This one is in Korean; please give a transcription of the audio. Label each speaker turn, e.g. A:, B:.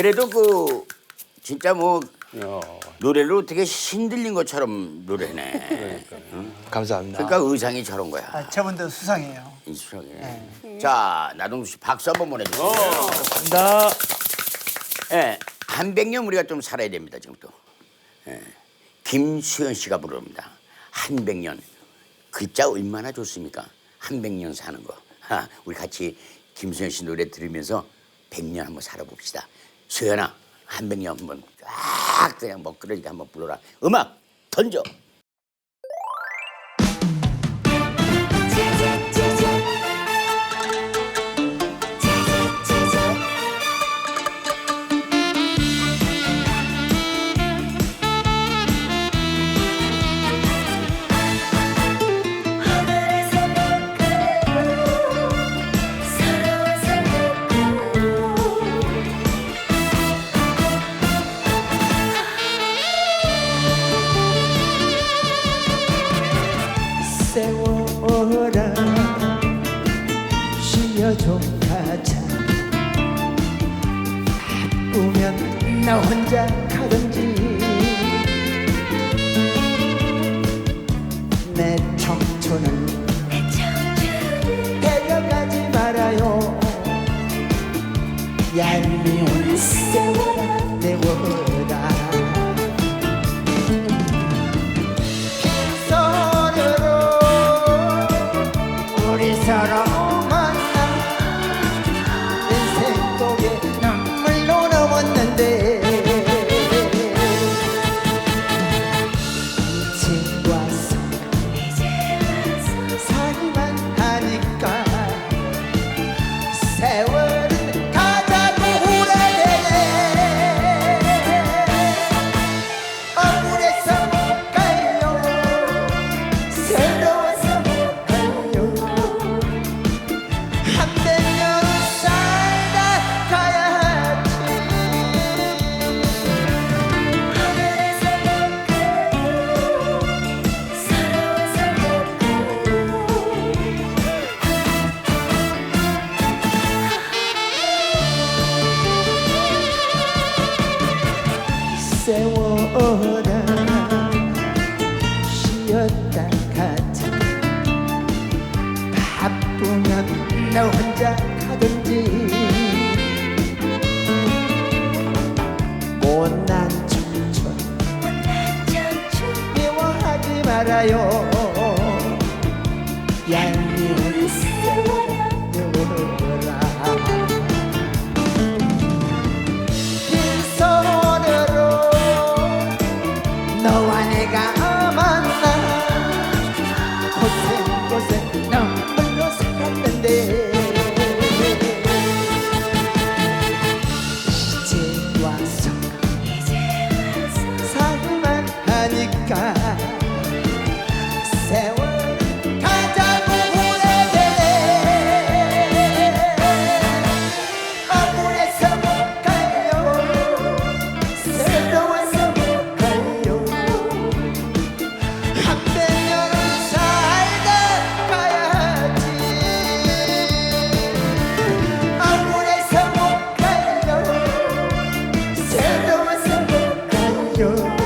A: 그래도 그 진짜 뭐
B: 야,
A: 노래로 되게 신들린 것처럼 노래네.
C: 감사합니다.
A: 그러니까 의상이 저런 거야.
D: 아, 저분도 수상해요.
A: 인수하게. 자, 나동수 씨 박수 한번 보내주세요.
C: 감사합니다.
A: 예, 한 백 년 우리가 좀 살아야 됩니다 지금 또. 예, 김수현 씨가 부릅니다. 한 백 년 글자 얼마나 좋습니까? 한 백 년 사는 거. 하, 우리 같이 김수현 씨 노래 들으면서 백 년 한번 살아봅시다. 수현아, 한백년 한번 쫙 그냥 먹그러지게 한번 불러라. 음악 던져.
E: 가자 바쁘면 나 혼자 가든지. 내 청춘은 데려가지 말아요. 얄미운 세월아. 내워라 서로로 우리 서로 세워라 쉬었다 가자. 바쁘면 너 혼자 가든지. 못난 청춘 미워하지 말아요 Yeah. your